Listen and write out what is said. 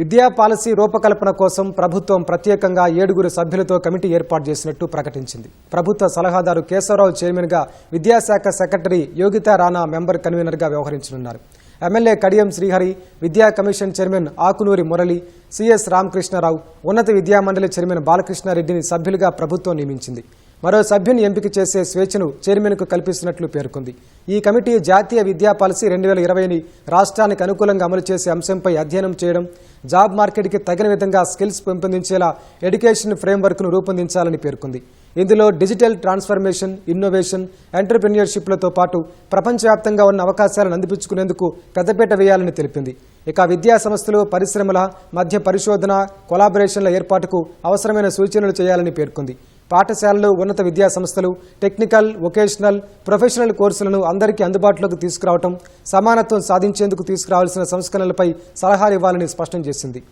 విద్యా పాలసీ రూపకల్పన కోసం ప్రభుత్వం ప్రత్యేకంగా ఏడుగురు సభ్యులతో కమిటీ ఏర్పాటు చేసినట్టు ప్రకటించింది. ప్రభుత్వ సలహాదారు కేశవరావు చైర్మన్గా విద్యాశాఖ సెక్రటరీ యోగితా రాణా మెంబర్ కన్వీనర్గా వ్యవహరించనున్నారు. ఎమ్మెల్యే కడియం శ్రీహరి విద్యా commission chairman Akunuri Murali CS Ramakrishnarao ఉన్నత విద్యా మండలి చైర్మన్ బాలకృష్ణారెడ్డిని సభ్యులుగా ప్రభుత్వం నియమించింది. మరో సభ్యుని ఎంపిక చేసే స్వేచ్ఛను చైర్మన్కు కల్పిస్తున్నట్లు పేర్కొంది. ఈ కమిటీ జాతీయ విద్యా పాలసీ రెండు వేల ఇరవైని రాష్ట్రానికి అనుకూలంగా అమలు చేసే అంశంపై అధ్యయనం చేయడం జాబ్ మార్కెట్కి తగిన విధంగా స్కిల్స్ పెంపొందించేలా ఎడ్యుకేషన్ ఫ్రేమ్వర్క్ను రూపొందించాలని పేర్కొంది. ఇందులో డిజిటల్ ట్రాన్స్ఫర్మేషన్ ఇన్నోవేషన్ ఎంటర్ప్రెన్యూర్షిప్లతో పాటు ప్రపంచవ్యాప్తంగా ఉన్న అవకాశాలను అందిపించుకునేందుకు పెద్దపీట వేయాలని తెలిపింది. ఇక విద్యా సంస్థలు పరిశ్రమల మధ్య పరిశోధన కొలాబరేషన్ల ఏర్పాటుకు అవసరమైన సూచనలు చేయాలని పేర్కొంది. పాఠశాలలు ఉన్నత విద్యా సంస్థలు టెక్నికల్ వొకేషనల్ ప్రొఫెషనల్ కోర్సులను అందరికీ అందుబాటులోకి తీసుకురావడం సమానత్వం సాధించేందుకు తీసుకురావాల్సిన సంస్కరణలపై సలహాలు ఇవ్వాలని స్పష్టం చేసింది.